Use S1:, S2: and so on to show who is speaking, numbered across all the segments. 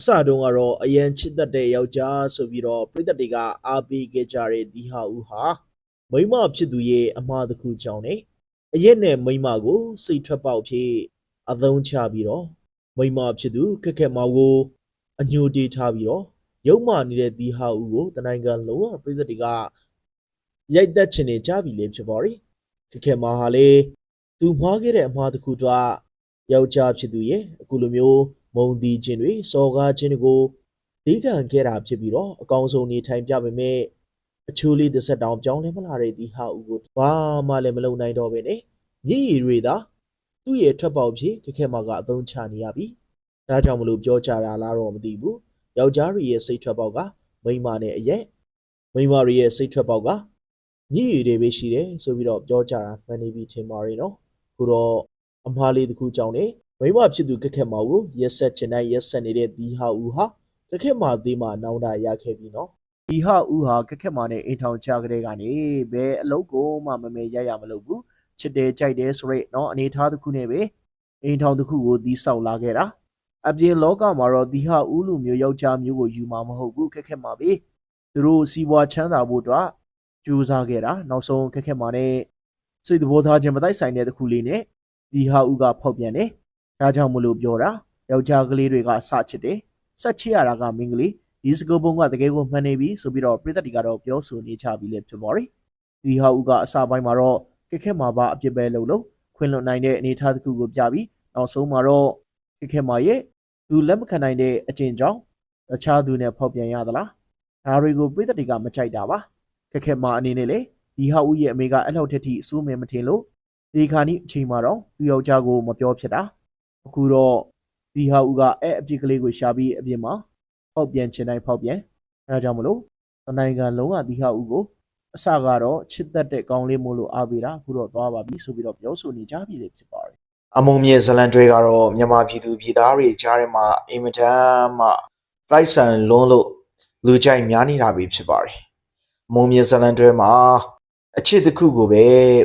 S1: အစတုန်းကတော့အရန်ချစ်တတ်တဲ့ယောက်ျားဆိုပြီးတော့ပြည်သက်တွေကအားပေးခဲ့ကြတဲ့ဒီဟာဦးဟာမိန်းမဖြစ်သူရဲ့အမှားတစ်ခုကြောင့် ਨੇ အရက်နဲ့မိန်းမကိုစိတ်ထွက်ပေါက်ဖြစ်အသုံးချပြီးတော့မိန်းမဖြစ်သူခက်ခက်မောင်ကိုအညှိုတေးထားပြီးတော့ရုံမာနေတဲ့ဒီဟာဦးကိုတနိုင်ငံလုံးကပြည်သက်တွေကရိုက်တက်ချင်နေကြပြီလေဖြစ်ပါရီခက်ခက်မောင်ဟာလေသူမှားခဲ့တဲ့အမှားတစ်ခုတော့ယောက်ျားဖြစ်သူရဲ့အခုလိုမျိုး မုံတီးခြင်းတွေစော်ကားခြင်းတွေကိုဒေးခံခဲ့တာဖြစ်ပြီးတော့အကောင်ဆုံးနေထိုင်ပြပေမဲ့အချိုးလေးတစ်ဆက်တောင်ပြောင်းလဲမလာတဲ့ဒီဟာဦးကိုဘာမှလည်းမလုံနိုင်တော့ပဲနဲ့မြည်ရည်တွေသာသူ့ရဲ့ထွက်ပေါက်ဖြစ်ခက်ခဲမှာကအသုံးချနေရပြီဒါကြောင့်မလို့ပြောကြတာလားတော့မသိဘူးယောက်ျားတွေရဲ့စိတ်ထွက်ပေါက်ကမိန်းမနဲ့အရက်မိန်းမတွေရဲ့စိတ်ထွက်ပေါက်ကမြည်ရည်တွေပဲရှိတယ်ဆိုပြီးတော့ပြောကြတာမှန်နေပြီထင်ပါတယ်နော်ခုတော့အမှားလေးတစ်ခုကြောင့်ね မိမဖြစ်သူကက်ခက်မာကိုရက်ဆက်ချင်တိုင်းရက်ဆက်နေတဲ့ဒီဟာဦးဟာကက်ခက်မာသေးမှနောင်တရခဲ့ပြီနော်ဒီဟာဦးဟာကက်ခက်မာနဲ့အိမ်ထောင်ချကလေးကနေဘယ်အလုပ်ကိုမှမမေရရမလုပ်ဘူးချစ်တယ်ကြိုက်တယ်ဆိုရဲနော်အနေထားတစ်ခုနဲ့ပဲအိမ်ထောင်တစ်ခုကိုတီးဆောက်လာခဲ့တာအပြင်လောကမှာတော့ဒီဟာဦးလူမျိုးယောက်ျားမျိုးကိုယူမှာမဟုတ်ဘူးခက်ခက်မာပဲသူတို့စီးပွားချမ်းသာဖို့အတွက်ကြိုးစားခဲ့တာနောက်ဆုံးခက်ခက်မာနဲ့စိတ်သဘောထားခြင်းမတိုက်ဆိုင်တဲ့တစ်ခုလေးနဲ့ဒီဟာဦးကဖောက်ပြန်တယ် ဒါကြောင့်မလို့ပြောတာယောက်ျားကလေးတွေကစချစ်တယ်ဆက်ချစ်ရတာကမင်းကလေးဒီစကူပုံကတကယ်ကိုမှန်နေပြီဆိုပြီးတော့ပြည်သက်တွေကတော့ပြောဆိုနေကြပြီလေဖြစ်ပါရီဒီဟာဦးကအစပိုင်းမှာတော့ခက်ခဲမှာပါအပြစ်ပဲလုံးလုံးခွင်လွတ်နိုင်တဲ့အနေအထားတစ်ခုကိုပြပြီးနောက်ဆုံးမှာတော့ခက်ခဲမှာရဲ့သူလက်မခံနိုင်တဲ့အကျင့်ကြောင့်တခြားသူနဲ့ဖောက်ပြန်ရသလားဒါတွေကိုပြည်သက်တွေကမကြိုက်တာပါခက်ခဲမှာအနေနဲ့လေဒီဟာဦးရဲ့အမေကအလောက်ထက်ထိအစိုးမင်းမထင်လို့ဒီခါနီးအချိန်မှာတော့သူယောက်ျားကိုမပြောဖြစ်တာ အခုတော့ဒီဟာဦးကအဲ့အပြစ်ကလေးကိုရှာပြီးအပြစ်မှာဖောက်ပြန်ချင်တိုင်းဖောက်ပြန်အဲဒါကြောင့်မလို့တနိုင်ငံလုံးကဒီဟာဦးကိုအစကတော့ချစ်သက်တဲ့ကောင်းလေးမို့လို့အားပေးတာအခုတော့သွားပါပြီဆိုပြီးတော့ပြောဆိုနေကြပြီလေဖြစ်ပါတယ်
S2: အမုံမြေဇလန်တွေကတော့မြန်မာပြည်သူပြည်သားတွေကြားထဲမှာအင်မတန်မှတိုက်ဆန်လွန်းလို့လူကြိုက်များနေတာပဲဖြစ်ပါတယ်။အမုံမြေဇလန်တွေမှာအချစ်တစ်ခုကိုပဲ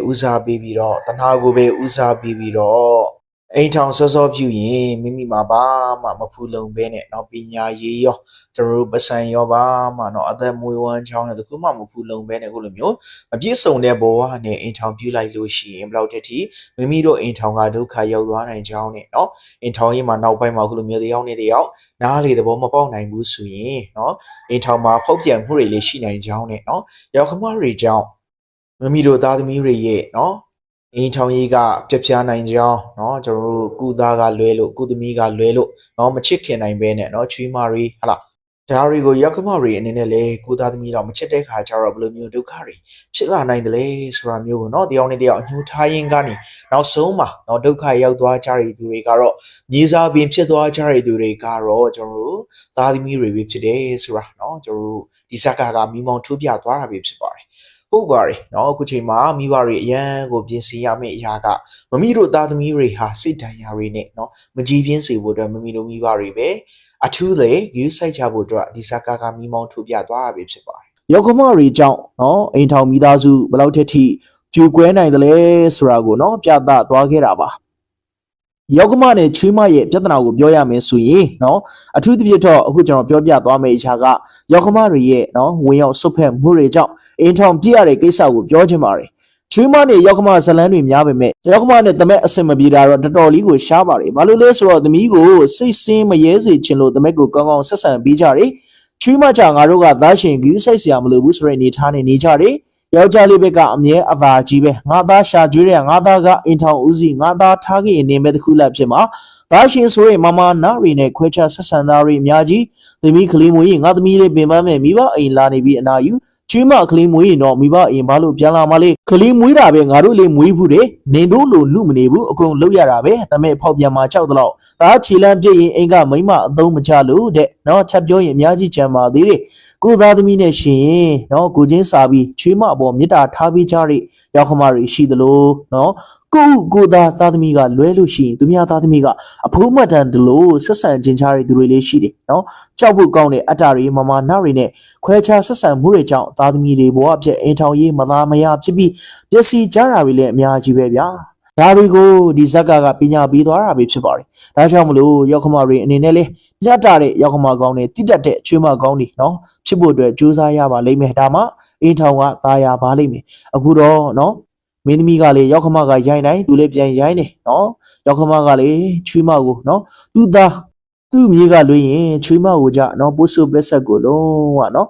S2: ဦးစားပေးပြီးတော့တနာကိုပဲဦးစားပေးပြီးတော့ အိမ်ထောင်စောစောပြုရင်မိမိမှာဘာမှမဖူလုံဘဲနဲ့တော့ပညာရေးရောသူတို့ပစံရောဘာမှတော့အသက်မွေးဝမ်းကြောင်းတဲ့တခုမှမဖူလုံဘဲနဲ့ခုလိုမျိုးမပြည့်စုံတဲ့ဘဝနဲ့အိမ်ထောင်ပြုလိုက်လို့ရှိရင်ဘလောက်တည်းထိမိမိတို့အိမ်ထောင်ကဒုက္ခရောက်သွားနိုင်ကြောင်းနဲ့နော်အိမ်ထောင်ရေးမှာနောက်ပိုင်းမှာခုလိုမျိုးတယောက်နဲ့တယောက်နားလေသဘောမပေါက်နိုင်ဘူးဆိုရင်နော်အိမ်ထောင်မှာဖောက်ပြန်မှုတွေလည်းရှိနိုင်ကြောင်းနဲ့နော်ရောက်ခမတွေကြောင့်မိမိတို့သားသမီးတွေရဲ့နော် အိမ်ထောင်ရေးကပြက်ပြားနိုင်ကြောင်းเนาะကျွန်တော်တို့ကုသားကလွဲလို့ကုသမီးကလွဲလို့เนาะမချစ်ခင်နိုင်ပဲနဲ့เนาะချွေးမတွေဟလာဒါတွေကိုရောက်ခမတွေအနေနဲ့လေကုသားသမီးတော့မချစ်တဲ့ခါကျတော့ဘယ်လိုမျိုးဒုက္ခတွေဖြစ်လာနိုင်တယ်လဲဆိုတာမျိုးကိုเนาะတယောက်နဲ့တယောက်အညှိုးထားရင်းကနေ နောက်ဆုံးမှာเนาะဒုက္ခရောက်သွားကြတဲ့သူတွေကတော့မြေစာပင်ဖြစ်သွားကြတဲ့သူတွေကတော့ကျွန်တော်တို့သားသမီးတွေပဲဖြစ်တယ်ဆိုတာเนาะကျွန်တော်တို့ဒီဇက်ကကမိမောင်ထိုးပြသွားတာပဲဖြစ်ပါတယ် ပုတ်ပါတယ်နော်အခုချိန်မှာမိဘတွေအရန်ကိုပြင်ဆင်ရမယ့်အရာကမမိတို့သားသမီးတွေဟာစိတ်ဒဏ်ရာတွေနဲ့နော်မကြည်ပြင်းစေဖို့အတွက်မမိတို့မိဘတွေပဲအထူးလေယူဆိုင်ချဖို့အတွက်ဒီစကားကမိမောင်းထုတ်ပြသွားပြီဖြစ်ပါတယ်
S1: ယောက်ကမတွေကြောင့်နော်အိမ်ထောင်မိသားစုဘယ်လောက်ထိထိပြူကွဲနိုင်တယ်လဲဆိုတာကိုနော်ပြသသွားခဲ့တာပါ ရောက်ခမနဲ့ချွေးမရဲ့ပြဿနာကိုပြောရမယ်ဆိုရင်နော်အထူးသဖြင့်တော့အခုကျွန်တော်ပြောပြသွားမယ့်အရာကရောက်ခမတွေရဲ့နော်ဝင်ရောက်ဆုတ်ဖက်မှုတွေကြောင့်အိမ်ထောင်ပြရတဲ့ကိစ္စကိုပြောချင်ပါတယ်ချွေးမနဲ့ရောက်ခမဇလန်းတွေများပေမဲ့ရောက်ခမနဲ့တမက်အစင်မပြေတာတော့တော်တော်လေးကိုရှားပါတယ်ဘာလို့လဲဆိုတော့သမီးကိုစိတ်ဆင်းမရဲစေချင်လို့တမက်ကိုကောင်းကောင်းဆက်ဆံပေးကြတယ်ချွေးမချငါတို့ကသားရှင်ကူးစိတ်ဆရာမလိုဘူးဆိုတဲ့အနေထားနဲ့နေကြတယ်။ ယောက်ျားလေးဘက်ကအမြဲအသာကြီးပဲငါသားရှာကျွေးတဲ့ငါသားကအင်ထောင်ဦးစီငါသားထားခဲ့ရင်နေမဲ့တစ်ခုလက်ဖြစ်မှာသားရှင်ဆိုရင်မမနာရီနဲ့ခွဲခြားဆက်ဆံသားရီအများကြီးသမီးကလေးမွေးရင်ငါသမီးလေးပင်ပန်းမဲ့မိဘအိမ်လာနေပြီးအနာယူ ချွေးမကလေးမွေးရင်တော့မိဘအိမ်ဘာလို့ပြန်လာမလဲကလေးမွေးတာပဲငါတို့လေးမွေးဘူးတဲ့နင်တို့လိုနှုမနေဘူးအကုန်လောက်ရတာပဲတမဲဖောက်ပြန်มาကြောက်တော့သားချီလန်းပြည့်ရင်အိမ်ကမိမအသုံးမချလို့တဲ့နော်ချက်ပြောရင်အများကြီးကြံပါသေးတယ်ကိုသားသမီးနဲ့ရှင်ရင်နော်ကိုချင်းစာပြီးချွေးမအပေါ်မေတ္တာထားပေးကြတဲ့ရောက်ခမတွေရှိသလိုနော် ကိုယ့်ကိုယ်သားသားသမီးကလွဲလို့ရှိရင်သူများသားသမီးကအဖိုးမတ်တန်ဒလို့ဆက်ဆံခြင်းချတဲ့သူတွေလေးရှိတယ်နော်ကြောက်ဖို့ကောင်းတဲ့အတ္တတွေမမနာတွေနဲ့ခွဲခြားဆက်ဆံမှုတွေကြောင့်သားသမီးတွေဘဝပြည့်အိမ်ထောင်ရေးမသားမရဖြစ်ပြီးပျက်စီးကြတာတွေလည်းအများကြီးပဲဗျာ ဒါတွေကိုဒီဇက်ကကပညာပေးသွားတာပဲဖြစ်ပါတယ်ဒါကြောင့်မလို့ရောက်ခမတွေအနေနဲ့လေညတ်တာတဲ့ရောက်ခမကောင်းတွေတိတက်တဲ့အချွေးမကောင်းတွေနော်ဖြစ်ဖို့အတွက်ကြိုးစားရပါလိမ့်မယ်ဒါမှအင်းထောင်ကตายရပါလိမ့်မယ်အခုတော့နော် မင်းသမီးကလေရောက်ခမကရိုင်းတိုင်းသူလည်းပြန်ရိုင်းတယ်နော်ရောက်ခမကလေချွေးမကိုနော်သူ့သားသူ့မြေးကလွှင်းရင်ချွေးမကိုကြနော်ပို့ဆုပက်ဆက်ကိုလုံးဝနော်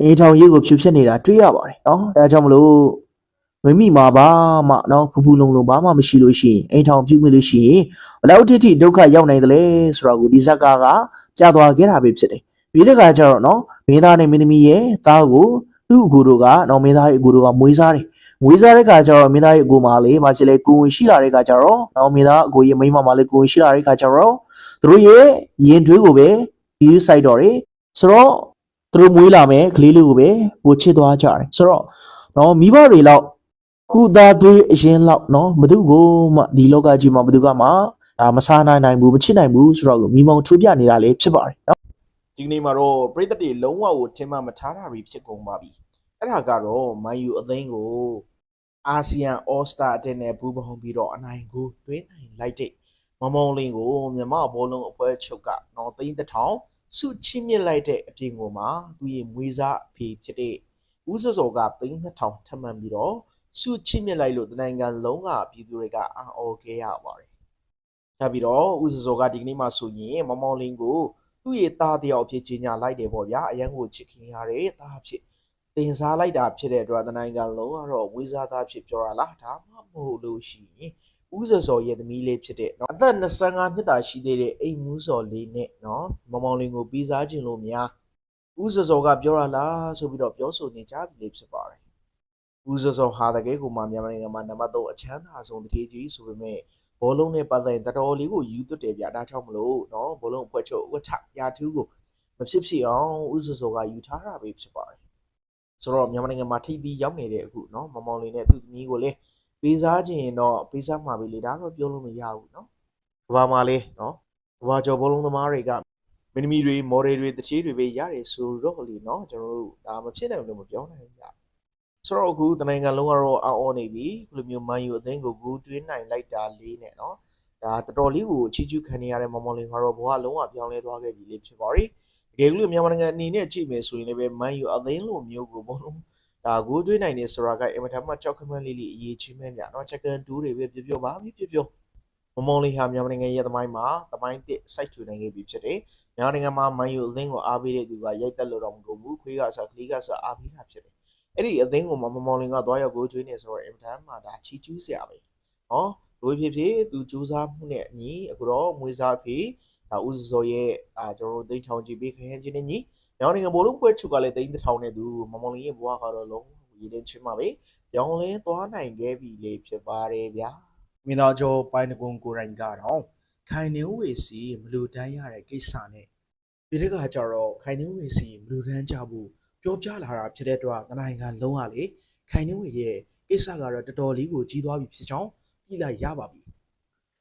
S1: အေးထောင်ရေးကိုဖြူဖြက်နေတာတွေ့ရပါတယ်နော်ဒါကြောင့်မလို့မမိမှာပါမနော်ဖူဖူလုံလုံဘာမှမရှိလို့ရှိရင်အိမ်ထောင်ပြုမိလို့ရှိရင်ဘလောက်တိတိဒုက္ခရောက်နိုင်တယ်လဲဆိုတာကိုဒီဇက်ကကပြသွားခဲ့တာပဲဖြစ်တယ်ပြီးတဲ့အခါကျတော့နော်မင်းသားနဲ့မင်းသမီးရဲ့သားကိုသူ့အကူတို့ကနော်မင်းသားရဲ့အကူတို့ကမွေးစားတယ် ငွေစားတဲ့ခါကျတော့မိသားရဲ့အကိုမလေးမဖြစ်လဲကိုဝင်ရှိလာတဲ့ခါကျတော့နောက်မိသားအကိုရဲ့မိမမလေးကိုဝင်ရှိလာတဲ့ခါကျတော့သူတို့ရဲ့ရင်သွေးကိုပဲ view site တော့တယ်ဆိုတော့သူတို့မွေးလာမယ်ကလေးလေးကိုပဲပိုချစ်သွားကြတယ်ဆိုတော့နော်မိဘတွေလောက်ကုသားသွေးအရင်လောက်နော်ဘသူကိုမှဒီလောကကြီးမှာဘသူကမှဒါမစားနိုင်နိုင်ဘူးမချစ်နိုင်ဘူးဆိုတော့မိမောင်ထိုးပြနေတာလေဖြစ်ပါတယ်နော်
S2: ဒီကနေ့မှာတော့ပြည်သက်တွေလုံးဝကိုထင်မှမထားတာတွေဖြစ်ကုန်ပါပြီ အဲ့ဒါကတော့မန်ယူအသင်းကိုအာဆီယံအော်စတာအတင်းနဲ့ဘူပေါင်းပြီးတော့အနိုင်ကိုတွင်းနိုင်လိုက်တဲ့မမောင်လင်းကိုမြန်မာဘောလုံးအဖွဲ့ချုပ်ကနော်သိန်းတစ်ထောင်စုချင်းမြင့်လိုက်တဲ့အပြင်ကိုမှာသူရဲ့မွေးစားအဖေဖြစ်တဲ့ဦးစောစောကသိန်း2000ထပ်မံပြီးတော့စုချင်းမြင့်လိုက်လို့တနိုင်ငံလုံးကပြည်သူတွေကအံ့ဩခဲ့ရပါတယ်။ဒါပြီးတော့ဦးစောစောကဒီကနေ့မှဆိုရင်မမောင်လင်းကိုသူ့ရဲ့သားတယောက်အဖြစ်ကြီးညာလိုက်တယ်ပေါ့ဗျာအရန်ကိုချစ်ခင်ရတဲ့သားအဖြစ် တင်စားလိုက်တာဖြစ်တဲ့အတွက်တနိုင်ငံလုံးကတော့ဝေးစားသားဖြစ်ပြောရလားဒါမှမဟုတ်လို့ရှိရင်ဦးစောစောရဲ့သမီးလေးဖြစ်တဲ့เนาะအသက်25နှစ်သာရှိသေးတဲ့အိမ်မူးစော်လေးနဲ့เนาะမမောင်လင်းကိုပြီးစားခြင်းလို့များဦးစောစောကပြောရလားဆိုပြီးတော့ပြောဆိုနေကြပြီလေဖြစ်ပါတယ်ဦးစောစောဟာတကယ်ကိုမှမြန်မာနိုင်ငံမှာနံပါတ်3အချမ်းသာဆုံးတတိကြီးဆိုပေမဲ့ ဘောလုံးနဲ့ပတ်သက်ရင်တော်တော်လေးကိုယူသွတ်တယ်ဗျာဒါကြောင့်မလို့เนาะဘောလုံးအဖွဲ့ချုပ်ဥက္ကဋ္ဌရာထူးကိုမဖြစ်ဖြစ်အောင်ဥစစောကယူထားတာပဲဖြစ်ပါတယ် ဆိုတော့မြန်မာနိုင်ငံမှာထိပ်ပြီးရောက်နေတဲ့အခုเนาะမမောင်လေးနဲ့သူ့သမီးကိုလည်းပေးစားခြင်းရင်တော့ပေးစားမှာပဲလေဒါတော့ပြောလို့မရဘူးเนาะကဘာမှာလေးเนาะကဘာကျော်ဘောလုံးသမားတွေကမင်းသမီးတွေမော်ဒယ်တွေတချေးတွေပဲရတယ်ဆိုတော့လေเนาะကျွန်တော်တို့ဒါမဖြစ်နိုင်ဘူးလို့မပြောနိုင်ဘူးဗျာ ဆိုတော့အခုတနိုင်ငံလုံးကတော့အောင်းအောင်းနေပြီခုလိုမျိုးမန်ယူအသင်းကိုဂူတွင်းနိုင်လိုက်တာလေးနဲ့เนาะဒါတော်တော်လေးကိုအချီးကျူးခံနေရတဲ့မော်မော်လင်ကတော့ဘဝလုံးဝပြောင်းလဲသွားခဲ့ပြီလေးဖြစ်ပါရီ တကယ်လို့မြန်မာနိုင်ငံအနေနဲ့ကြည့်မယ်ဆိုရင်လည်းမန်ယူအသင်းလိုမျိုးကိုပေါ့နော်ဒါဂိုးသွင်းနိုင်နေဆိုတာကအင်မတန်မှကြောက်ခမန်းလေးလေးအရေးကြီးမဲ့ဗျာနော်ချက်ကန်2တွေပဲပြပြပါပြပြမမုံလေးဟာမြန်မာနိုင်ငံရဲ့သမိုင်းမှာသမိုင်းတစ်စိုက်ထူနိုင်ခဲ့ပြီဖြစ်တယ်မြန်မာနိုင်ငံမှာမန်ယူအသင်းကိုအားပေးတဲ့သူကရိုက်တက်လို့တော့မကုန်ဘူးခွေးကဆိုကလေးကဆိုအားပေးတာဖြစ်တယ်အဲ့ဒီအသင်းကိုမှမမောင်လင်ကသွားရောက်ကိုကျွေးနေဆိုတော့အင်တန်မှဒါချီကျူးစရာပဲ။ဟောလူဖြစ်ဖြစ်သူစူးစမ်းမှုနဲ့အညီအခုတော့မွေးစားဖြစ် ဒါဦးစောရဲ့အာကျွန်တော်တို့တိတ်ထောင်ကြည့်ပြီးခရမ်းချင်းနဲ့ညီရောင်းနေကဘလုံးပွဲချုပ်ကလည်းတိတ်တစ်ထောင်နဲ့သူမမောင်လင်ရဲ့ဘွားကတော့လုံးရည်တဲ့ချင်းမှာပဲရောင်းလင်းသွားနိုင်ခဲ့ပြီလေဖြစ်ပါတယ်ဗျာ
S1: မင်းသားကျော်ပိုင်းတကွန်ကိုရိုင်းကတော့ခိုင်နေဝေစီမလူတန်းရတဲ့ကိစ္စနဲ့ဒီတစ်ခါကျတော့ခိုင်နေဝေစီမလူတန်းကြဖို့ပြောပြလာတာဖြစ်တဲ့အတွက်တနိုင်ငံလုံးကလေခိုင်နေဝေရဲ့ကိစ္စကတော့တော်တော်လေးကိုကြီးသွားပြီဖြစ်ကြောင်းပြလိုက်ရပါပြီ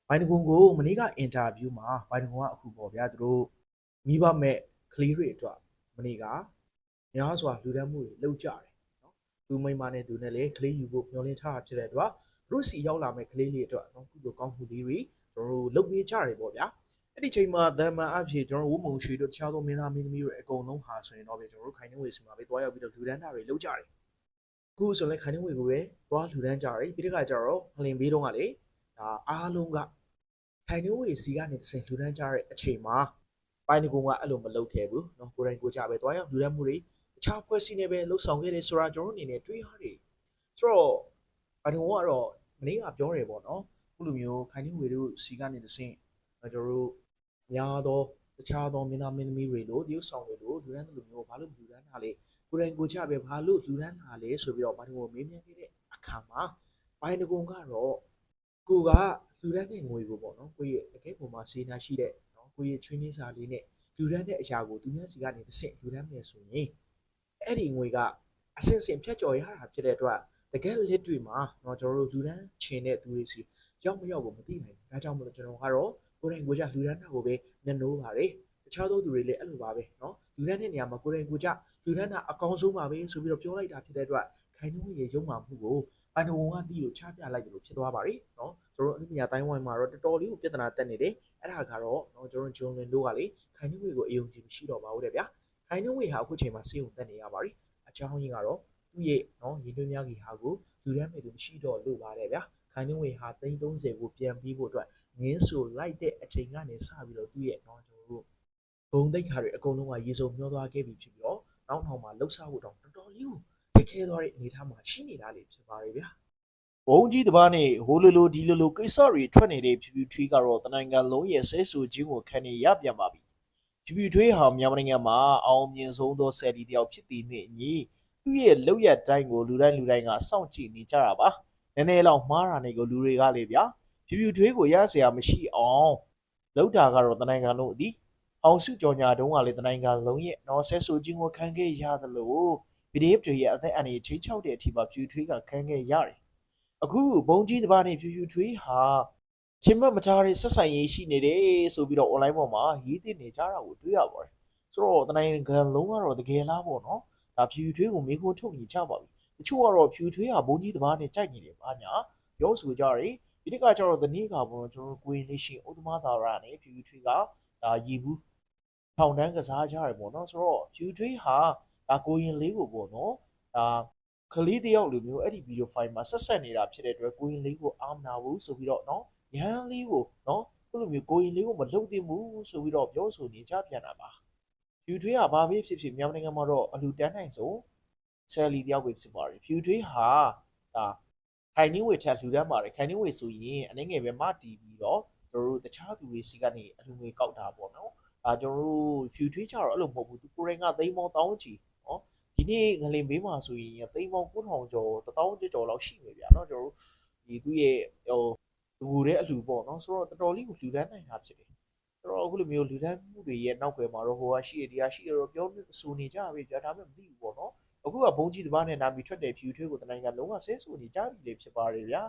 S1: ဘိုင်တကွန်ကိုမနေ့ကအင်တာဗျူးမှာဘိုင်တကွန်ကအခုပေါ့ဗျာသူတို့မိဘမဲ့ကလေးတွေအတွက်မနေ့ကများစွာလူဒန်းမှုတွေလုပ်ကြတယ်နော်သူမိန်းမနဲ့သူနဲ့လေကလေးယူဖို့မျှော်လင့်ထားတာဖြစ်တဲ့အတွက်သူတို့စီရောက်လာမဲ့ကလေးလေးအတွက်နော်ကုသိုလ်ကောင်းမှုလေးတွေကျွန်တော်တို့လုပ်ပေးကြတယ်ပေါ့ဗျာအဲ့ဒီချိန်မှာဗန်မန်အဖြစ်ကျွန်တော်တို့ဝုံမုံရွှေတို့တခြားသောမင်းသားမင်းသမီးတွေအကုန်လုံးဟာဆိုရင်တော့ဗျကျွန်တော်တို့ခိုင်နှင်းဝေစီမှာပဲတွားရောက်ပြီးတော့လူဒန်းတာတွေလုပ်ကြတယ်အခုဆိုရင်ခိုင်နှင်းဝေကိုပဲတွားလူဒန်းကြတယ်ပြီးတဲ့ခါကျတော့ဖလင်ဘေးတုန်းကလေဒါအားလုံးက ခိုင်နှင်းဝေစီကနေတစ်ဆင့်လူဒန်းကြတဲ့အချိန်မှာပိုင်းတကုံကအဲ့လိုမလုပ်ခဲ့ဘူးနော်ကိုယ်တိုင်ကိုယ်ကြပဲတွားရောက်လူဒန်းမှုတွေတခြားဖွဲ့စည်းနေပဲလှုပ်ဆောင်ခဲ့တယ်ဆိုတာကျွန်တော်တို့အနေနဲ့တွေးရတယ်ဆိုတော့ဘာတုံကတော့မနေ့ကပြောတယ်ပေါ့နော်ခုလိုမျိုးခိုင်နှင်းဝေတို့စီကနေတဆင့်ကျွန်တော်တို့များသောတခြားသောမင်းသားမင်းသမီးတွေလို့တရုတ်ဆောင်တွေလို့လူဒန်းလိုမျိုးဘာလို့လူဒန်းတာလဲကိုယ်တိုင်ကိုယ်ချပဲဘာလို့လူဒန်းတာလဲဆိုပြီးတော့ဘာတုံကိုမေးမြန်းခဲ့တဲ့အခါမှာဘိုင်တကုံကတော့ ကိုကလူရန်နဲ့ငွေကိုပေါ့နော်ကိုရဲ့တကယ်ပုံမှာစေနာရှိတဲ့နော်ကိုရဲ့ training စာလေးနဲ့လူရန်နဲ့အရာကိုသူများစီကနေတစ်ဆင့်လူရန်မယ်ဆိုရင်အဲ့ဒီငွေကအဆင့်ဆင့်ဖြတ်ကျော်ရတာဖြစ်တဲ့အတွက်တကယ်လက်တွေမှာနော်ကျွန်တော်တို့လူရန်ချင်တဲ့သူတွေစီရောက်မရောက်ကိုမသိနိုင်ဘူးဒါကြောင့်မလို့ကျွန်တော်ကတော့ကိုယ်တိုင်ကိုကြလူရန်တာကိုပဲမျက်နှိုးပါတယ်တခြားသောသူတွေလည်းအဲ့လိုပါပဲနော်လူရန်တဲ့နေရာမှာကိုယ်တိုင်ကိုကြလူရန်တာအကောင်းဆုံးပါပဲဆိုပြီးတော့ပြောလိုက်တာဖြစ်တဲ့အတွက်ခိုင်နှုန်းရေရုံမှမှုကို ပိုင်တော်ဝန်ကတီးလို့ချပြလိုက်တယ်လို့ဖြစ်သွားပါတယ်နော်ကျွန်တော်တို့အနည်းငယ်တိုင်းဝိုင်းမှာတော့တော်တော်လေးကိုပြဿနာတက်နေတယ်အဲ့ဒါကတော့နော်ကျွန်တော်ဂျွန်လင်တို့ကလေခိုင်နှုတ်ဝေကိုအယုံကြည်မရှိတော့ပါဘူးတဲ့ဗျာခိုင်နှုတ်ဝေဟာအခုချိန်မှာစေုံတက်နေရပါတယ်အချောင်းကြီးကတော့သူ့ရဲ့နော်ရင်းနှီးများကြီးဟာကိုလူတန်းမဲ့သူမရှိတော့လို့ပါတယ်ဗျာခိုင်နှုတ်ဝေဟာ330ကိုပြန်ပြီးဖို့အတွက်ငင်းဆိုလိုက်တဲ့အချိန်ကနေစပြီးတော့သူ့ရဲ့နော်ကျွန်တော်တို့ဂုံတိတ်ခါတွေအကုန်လုံးကရေစုံမျောသွားခဲ့ပြီဖြစ်ပြီးတော့နောက်ထောင်မှာလှုပ်ရှားဖို့တော့တော်တော်လေးကို ခဲသွားတဲ့အနေအထားမှာရှိနေတာလေးဖြစ်ပါတယ်ဗျာဘုံကြီးတပားနဲ့ဟိုလိုလိုဒီလိုလိုကိစ္စတွေထွက်နေတဲ့ဖြူဖြူထွေးကတော့တနိုင်ငံလုံးရဲ့ဆဲဆူခြင်းကိုခံနေရပြန်ပါပြီဖြူဖြူထွေးဟာမြန်မာနိုင်ငံမှာအောင်မြင်ဆုံးသောဆယ်လီတယောက်ဖြစ်သည်နှင့်အညီသူ့ရဲ့လောက်ရတိုင်းကိုလူတိုင်းလူတိုင်းကစောင့်ကြည့်နေကြတာပါနည်းနည်းလောက်မှားတာနေကိုလူတွေကလေဗျာဖြူဖြူထွေးကိုရစရာမရှိအောင်လောက်တာကတော့တနိုင်ငံလုံးအသည်အောင်စုကြော်ညာတုံးကလေတနိုင်ငံလုံးရဲ့နော်ဆဲဆူခြင်းကိုခံခဲ့ရသလို PDF တွေရဲ့အသက်အန္တရာယ်ချိန်ချောက်တဲ့အထိပါဖြူထွေးကခံခဲ့ရတယ်အခုဘုံကြီးတစ်ပါးနဲ့ဖြူဖြူထွေးဟာချင်းမတ်မထားတဲ့ဆက်ဆံရေးရှိနေတယ်ဆိုပြီးတော့ online ပေါ်မှာရေးတင်နေကြတာကိုတွေ့ရပါတယ်ဆိုတော့တနိုင်ငံလုံးကတော့တကယ်လားပေါ့နော်ဒါဖြူဖြူထွေးကိုမေးခွန်းထုတ်နေကြပါပြီတချို့ကတော့ဖြူထွေးဟာဘုံကြီးတစ်ပါးနဲ့ကြိုက်နေတယ်ဘာညာပြောဆိုကြတယ်ဒီတစ်ခါကျတော့ဒီနေ့ကပေါ့နော်ကျွန်တော်တို့ကိုရင်လေးရှင်ဥဒ္ဓမသာရနဲ့ဖြူဖြူထွေးကဒါရည်ဘူးထောင်တန်းကစားကြတယ်ပေါ့နော်ဆိုတော့ဖြူထွေးဟာ ဒါကိုရင်လေးကိုပေါ့နော်ဒါကလေးတယောက်လိုမျိုးအဲ့ဒီဗီဒီယိုဖိုင်မှာဆက်ဆက်နေတာဖြစ်တဲ့အတွက်ကိုရင်လေးကိုအာမနာဘူးဆိုပြီးတော့နော်ရန်လေးကိုနော်ခုလိုမျိုးကိုရင်လေးကိုမလုံသင့်ဘူးဆိုပြီးတော့ပြောဆိုနေကြပြန်တာပါဖြူထွေးကဘာပဲဖြစ်ဖြစ်မြန်မာနိုင်ငံမှာတော့အလူတန်းနိုင်ဆုံးဆယ်လီတယောက်ပဲဖြစ်ပါတယ်ဖြူထွေးဟာဒါခိုင်နှင်းဝေထက်လူတန်းပါတယ်ခိုင်နှင်းဝေဆိုရင်အနေငယ်ပဲမတီးပြီးတော့တို့တို့တခြားသူတွေစီကနေအလူငွေကောက်တာပေါ့နော်ဒါကျွန်တော်တို့ဖြူထွေးကြတော့အဲ့လိုမဟုတ်ဘူးသူကိုရင်ကသိန်းပေါင်းတောင်းချီ ဒီနေ့ငလင်ဘေးမှာဆိုရင်သိန်းပေါင်း9000ကျော်1000ကျော်လောက်ရှိမယ်ဗျာเนาะကျွန်တော်တို့ဒီသူ့ရဲ့ဟိုလူတဲ့အလှပေါ့เนาะဆိုတော့တော်တော်လေးကိုလူတန်းနိုင်တာဖြစ်တယ်ဆိုတော့အခုလိုမျိုးလူတန်းမှုတွေရဲ့နောက်ွယ်မှာတော့ဟိုကရှိရတရားရှိရတော့ပြောနေဆိုနေကြပြီဗျာဒါပေမဲ့မသိဘူးပေါ့เนาะအခုကဘုံကြီးတစ်ပါးနဲ့နာမီထွက်တဲ့ဖြူထွေးကိုတနိုင်ငံလုံးကဆဲဆိုနေကြပြီလေဖြစ်ပါတယ်ဗျာ